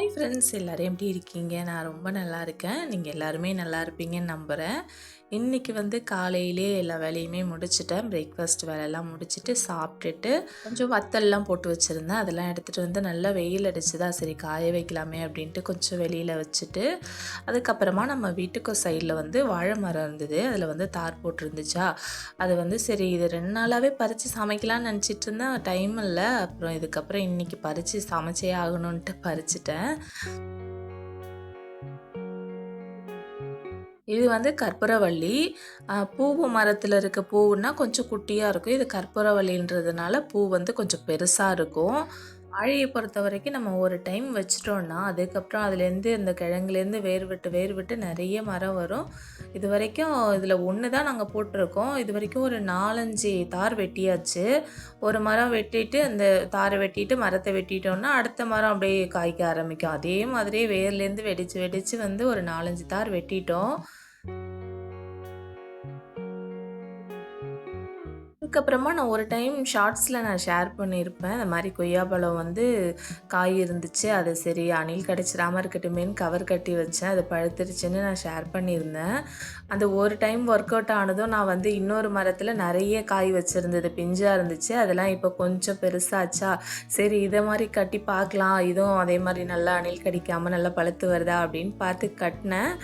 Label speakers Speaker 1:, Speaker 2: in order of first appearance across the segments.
Speaker 1: Hi friends எல்லோரும் எப்படி இருக்கீங்க? நான் ரொம்ப நல்லா இருக்கேன். நீங்கள் எல்லாருமே நல்லா இருப்பீங்கன்னு நம்புகிறேன் இன்றைக்கி வந்து காலையிலே எல்லா வேலையுமே முடிச்சிட்டேன். பிரேக்ஃபாஸ்ட் வேலையெல்லாம் முடிச்சுட்டு சாப்பிட்டுட்டு கொஞ்சம் வத்தல்லாம் போட்டு வச்சுருந்தேன். அதெல்லாம் எடுத்துகிட்டு வந்து நல்லா வெயில் அடிச்சுதா சரி காய வைக்கலாமே அப்படின்ட்டு கொஞ்சம் வெளியில் வச்சுட்டு அதுக்கப்புறமா நம்ம வீட்டுக்கு சைடில் வந்து வாழை மரம் இருந்தது. அதில் வந்து தார் போட்டிருந்துச்சா? அது வந்து சரி இது ரெண்டு நாளாகவே பறித்து சமைக்கலாம்னு நினச்சிட்டு இருந்தேன். டைம் இல்லை. அப்புறம் இதுக்கப்புறம் இன்றைக்கி பறித்து சமைச்சே ஆகணுன்ட்டு பறிச்சிட்டேன். இது வந்து கற்பூரவள்ளி. பூவு மரத்தில் இருக்க பூவுன்னா கொஞ்சம் குட்டியாக இருக்கும். இது கற்பூரவள்ளின்றதுனால பூ வந்து கொஞ்சம் பெருசாக இருக்கும். வாழையை பொறுத்த வரைக்கும் நம்ம ஒரு டைம் வச்சிட்டோன்னா அதுக்கப்புறம் அதுலேருந்து இந்த கிழங்குலேருந்து வேர் விட்டு வேர் விட்டு நிறைய மரம் வரும். இது வரைக்கும் இதில் ஒன்று தான் நாங்கள் போட்டிருக்கோம். இது வரைக்கும் ஒரு நாலஞ்சு தார் வெட்டியாச்சு. ஒரு மரம் வெட்டிட்டு அந்த தாரை வெட்டிட்டு மரத்தை வெட்டிட்டோன்னா அடுத்த மரம் அப்படியே காய்க்க ஆரம்பிக்கும். அதே மாதிரியே வேர்லேருந்து வெடிச்சு வெடித்து வந்து ஒரு நாலஞ்சு தார் வெட்டிட்டோம். அதுக்கப்புறமா நான் ஒரு டைம் ஷார்ட்ஸில் நான் ஷேர் பண்ணியிருப்பேன். இந்த மாதிரி கொய்யாப்பழம் வந்து காய் இருந்துச்சு அது சரி அணில் கிடச்சிடாமல் இருக்கட்டுமேன்னு கவர் கட்டி வச்சேன் அது பழுத்துருச்சுன்னு நான் ஷேர் பண்ணியிருந்தேன். அந்த ஒரு டைம் ஒர்க் அவுட் ஆனதும் நான் வந்து இன்னொரு மரத்தில் நிறைய காய் வச்சுருந்தது பிஞ்சாக இருந்துச்சு. அதெல்லாம் இப்போ கொஞ்சம் பெருசாச்சா? சரி இதை மாதிரி கட்டி பார்க்கலாம். இதுவும் அதே மாதிரி நல்லா அணில் கடிக்காமல் நல்லா பழுத்து வருதா அப்படின்னு பார்த்து கட்டினேன்.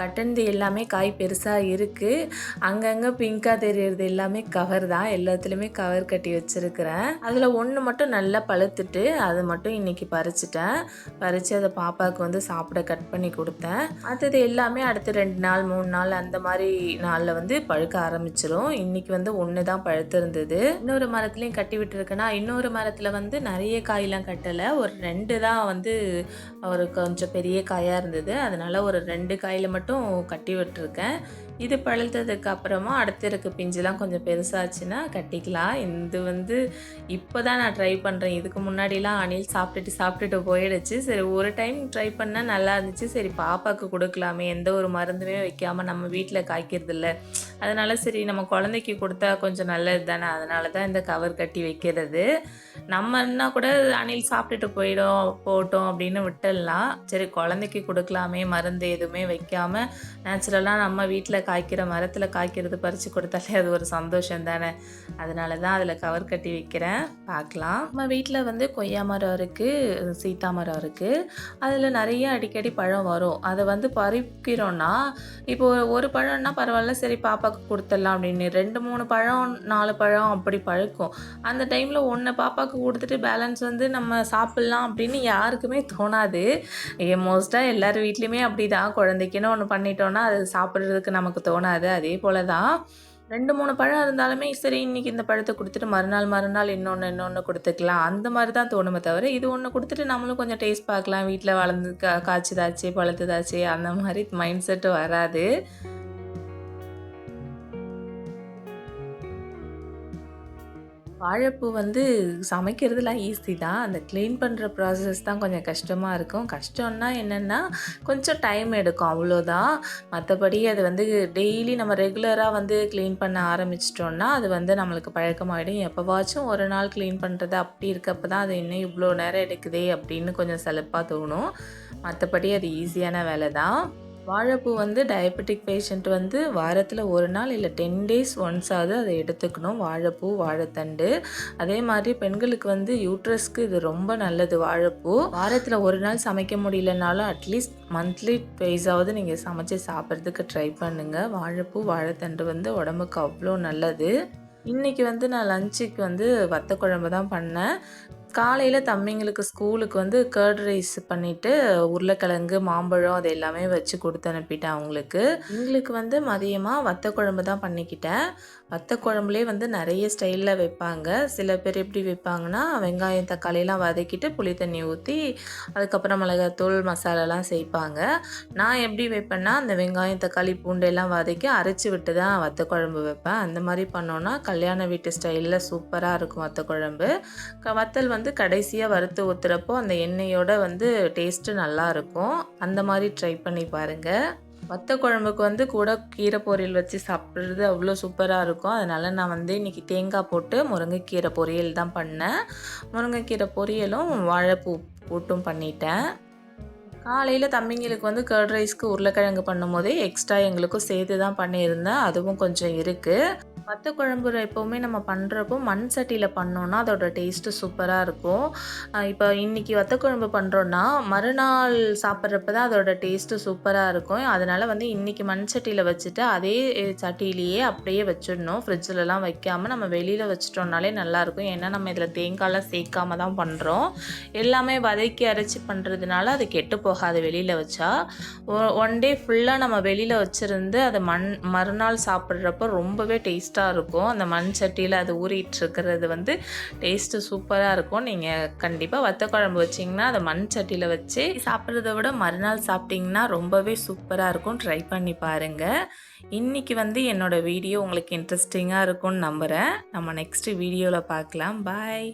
Speaker 1: கட்டினது எல்லாமே காய் பெருசாக இருக்குது அங்கங்கே பிங்காக தெரியறது எல்லாமே கவர் தான். எல்லாத்துலேயுமே கவர் கட்டி வச்சுருக்கிறேன். அதில் ஒன்று மட்டும் நல்லா பழுத்துட்டு அது மட்டும் இன்றைக்கி பறிச்சிட்டேன். பறித்து அதை பாப்பாவுக்கு வந்து சாப்பிட கட் பண்ணி கொடுத்தேன். அடுத்தது எல்லாமே அடுத்து ரெண்டு நாள் மூணு நாள் அந்த மாதிரி நாளில் வந்து பழுக்க ஆரம்பிச்சிரும். இன்றைக்கி வந்து ஒன்று தான் பழுத்திருந்தது. இன்னொரு மரத்துலேயும் கட்டி விட்டுருக்குன்னா இன்னொரு மரத்தில் வந்து நிறைய காயெலாம் கட்டலை. ஒரு ரெண்டு தான் வந்து ஒரு கொஞ்சம் பெரிய காயாக இருந்தது. அதனால் ஒரு ரெண்டு காயில் மட்டும் மட்டும் கட்டி விட்டுருக்கேன். இது பழுத்ததுக்கு அப்புறமா அடுத்து இருக்க பிஞ்சுலாம் கொஞ்சம் பெருசாச்சுன்னா கட்டிக்கலாம். இது வந்து இப்போ தான் நான் ட்ரை பண்ணுறேன் இதுக்கு முன்னாடிலாம் அணில் சாப்பிட்டுட்டு சாப்பிட்டுட்டு போயிடுச்சு. சரி ஒரு டைம் ட்ரை பண்ணால் நல்லா இருந்துச்சு. சரி பாப்பாவுக்கு கொடுக்கலாமே. எந்த ஒரு மருந்துமே வைக்காமல் நம்ம வீட்டில் காய்க்கிறது இல்லை அதனால் சரி நம்ம குழந்தைக்கு கொடுத்தா கொஞ்சம் நல்லது தானே அதனால தான் இந்த கவர் கட்டி வைக்கிறது. நம்மன்னா கூட அணில் சாப்பிட்டுட்டு போயிடும் போட்டோம் அப்படின்னு விட்டுடலாம். சரி குழந்தைக்கு கொடுக்கலாமே. மருந்து எதுவுமே வைக்காம நேச்சுரலாக நம்ம வீட்டில் காய்க்கிற மரத்தில் காய்க்கிறது பறித்து கொடுத்தாலே அது ஒரு சந்தோஷம் தானே? அதனால தான் அதில் கவர் கட்டி வைக்கிறேன். பார்க்கலாம். நம்ம வீட்டில் வந்து கொய்யா மரம் இருக்குது சீத்தா மரம் இருக்குது அதில் நிறைய அடிக்கடி பழம் வரும். அதை வந்து பறிக்கிறோன்னா இப்போ ஒரு- ஒரு பழம்னா பரவாயில்ல சரி பாப்பாவுக்கு கொடுத்துடலாம் அப்படின்னு. ரெண்டு மூணு பழம் நாலு பழம் அப்படி பழுக்கும். அந்த டைமில் ஒன்று பாப்பாவுக்கு கொடுத்துட்டு பேலன்ஸ் வந்து நம்ம சாப்பிட்லாம் அப்படின்னு யாருக்குமே தோணாது. மோஸ்ட்டாக எல்லார் வீட்லேயுமே அப்படி தான் குழந்தைக்குன்னு ஒன்று பண்ணிட்டோன்னா அது சாப்பிட்றதுக்கு நமக்கு தோணாது. அதே போல தான் ரெண்டு மூணு பழம் இருந்தாலுமே சரி இன்னைக்கு இந்த பழத்தை கொடுத்துட்டு மறுநாள் மறுநாள் இன்னொன்று இன்னொன்று கொடுத்துக்கலாம். அந்த மாதிரி தான் தோணுமே தவிர இது ஒன்று கொடுத்துட்டு நம்மளும் கொஞ்சம் டேஸ்ட் பார்க்கலாம். வீட்டில் வளர்ந்து கா காய்ச்சதாச்சு பழுத்ததாச்சு அந்த மாதிரி மைண்ட் செட்டு வராது. வாழைப்பூ வந்து சமைக்கிறதுலாம் ஈஸி தான். அந்த க்ளீன் பண்ணுற ப்ராசஸ் தான் கொஞ்சம் கஷ்டமாக இருக்கும். கஷ்டம்னா என்னென்னா கொஞ்சம் டைம் எடுக்கும். அவ்வளோதான் மற்றபடி அது வந்து டெய்லி நம்ம ரெகுலராக வந்து க்ளீன் பண்ண ஆரம்பிச்சிட்டோன்னா அது வந்து நம்மளுக்கு பழக்கமாகிடும் எப்போவாச்சும் ஒரு நாள் க்ளீன் பண்ணுறது அப்படி இருக்கப்போ தான் அது இன்னும் இவ்வளோ நேரம் எடுக்குதே அப்படின்னு கொஞ்சம் செலப்பாக தோணும். மற்றபடி அது ஈஸியான வேலை தான் வாழைப்பூ வந்து டயபெட்டிக் பேஷண்ட் வந்து வாரத்தில் ஒரு நாள் இல்லை டென் டேஸ் ஒன்ஸ் அதை எடுத்துக்கணும். வாழைப்பூ வாழைத்தண்டு. அதே மாதிரி பெண்களுக்கு வந்து யூட்ரஸ்க்கு இது ரொம்ப நல்லது வாழைப்பூ. வாரத்தில் ஒரு நாள் சமைக்க முடியலனாலும் அட்லீஸ்ட் மந்த்லி ட்வைஸாவது நீங்கள் சமைச்சு சாப்பிட்றதுக்கு ட்ரை பண்ணுங்கள் வாழைப்பூ வாழைத்தண்டு வந்து உடம்புக்கு அவ்வளோ நல்லது. இன்றைக்கி வந்து நான் லஞ்சுக்கு வந்து வத்த குழம்பு தான் பண்ணேன். காலையில் தம்பிங்களுக்கு ஸ்கூலுக்கு வந்து கேர்ட் ரைஸ் பண்ணிவிட்டு உருளைக்கிழங்கு மாம்பழம் அது எல்லாமே வச்சு கொடுத்து அனுப்பிட்டேன் அவங்களுக்கு. எங்களுக்கு வந்து மதியமாக வத்த குழம்பு தான் பண்ணிக்கிட்டேன். வத்த குழம்புலேயே வந்து நிறைய ஸ்டைலில் வைப்பாங்க. சில பேர் எப்படி வைப்பாங்கன்னா வெங்காயம் தக்காளியெலாம் வதக்கிட்டு புளி தண்ணி ஊற்றி அதுக்கப்புறம் மிளகாத்தூள் மசாலாலாம் சேர்ப்பாங்க. நான் எப்படி வைப்பேன்னா அந்த வெங்காயம் தக்காளி பூண்டெல்லாம் வதக்கி அரைச்சி விட்டு தான் வத்த குழம்பு வைப்பேன். அந்த மாதிரி பண்ணோன்னா கல்யாண வீட்டு ஸ்டைலில் சூப்பராக இருக்கும் வத்த குழம்பு. வத்தல் வந்து வந்து கடைசியாக வறுத்து ஊற்றுறப்போ அந்த எண்ணெயோட வந்து டேஸ்ட்டு நல்லாயிருக்கும். அந்த மாதிரி ட்ரை பண்ணி பாருங்கள் வத்த குழம்புக்கு வந்து கூட கீரை பொரியல் வச்சு சாப்பிட்றது அவ்வளோ சூப்பராக இருக்கும். அதனால் நான் வந்து இன்றைக்கி தேங்காய் போட்டு முருங்கைக்கீரை பொரியல் தான் பண்ணேன். முருங்கைக்கீரை பொரியலும் வாழைப்பூ போட்டும் பண்ணிட்டேன். காலையில் தம்பிங்களுக்கு வந்து கர்ட் ரைஸ்க்கு உருளைக்கிழங்கு பண்ணும்போதே எக்ஸ்ட்ரா எங்களுக்கும் சேர்த்து தான் பண்ணியிருந்தேன். அதுவும் கொஞ்சம் இருக்குது மற்ற குழம்பு எப்போவுமே நம்ம பண்ணுறப்போ மண் சட்டியில் பண்ணோன்னா அதோட டேஸ்ட்டு சூப்பராக இருக்கும். இப்போ இன்றைக்கி வத்த குழம்பு பண்ணுறோன்னா மறுநாள் சாப்பிட்றப்ப தான் அதோட டேஸ்ட்டு சூப்பராக இருக்கும். அதனால் வந்து இன்றைக்கி மண் சட்டியில் வச்சுட்டு அதே சட்டியிலேயே அப்படியே வச்சிடணும். ஃப்ரிட்ஜிலலாம் வைக்காமல் நம்ம வெளியில் வச்சிட்டோம்னாலே நல்லாயிருக்கும் ஏன்னா நம்ம இதில் தேங்காய்லாம் சேர்க்காம தான் பண்ணுறோம் எல்லாமே வதக்கி அரைச்சி பண்ணுறதுனால அது கெட்டு போகாது வெளியில் வச்சா. ஒன் டே ஃபுல்லாக நம்ம வெளியில் வச்சுருந்து அதை மண் மறுநாள் சாப்பிட்றப்போ ரொம்பவே டேஸ்ட் டேஸ்ட்டாக இருக்கும். அந்த மண் சட்டியில் அது ஊறிட்டு இருக்கிறது வந்து டேஸ்ட்டு சூப்பராக இருக்கும். நீங்கள் கண்டிப்பாக வத்த குழம்பு வச்சிங்கன்னா அதை மண் சட்டியில் வச்சு சாப்பிட்றத விட மறுநாள் சாப்பிட்டிங்கன்னா ரொம்பவே சூப்பராக இருக்கும். ட்ரை பண்ணி பாருங்கள் இன்றைக்கி வந்து என்னோடய வீடியோ உங்களுக்கு இன்ட்ரெஸ்டிங்காக இருக்கும்னு நம்புகிறேன் நம்ம நெக்ஸ்ட் வீடியோவில் பார்க்கலாம் பாய்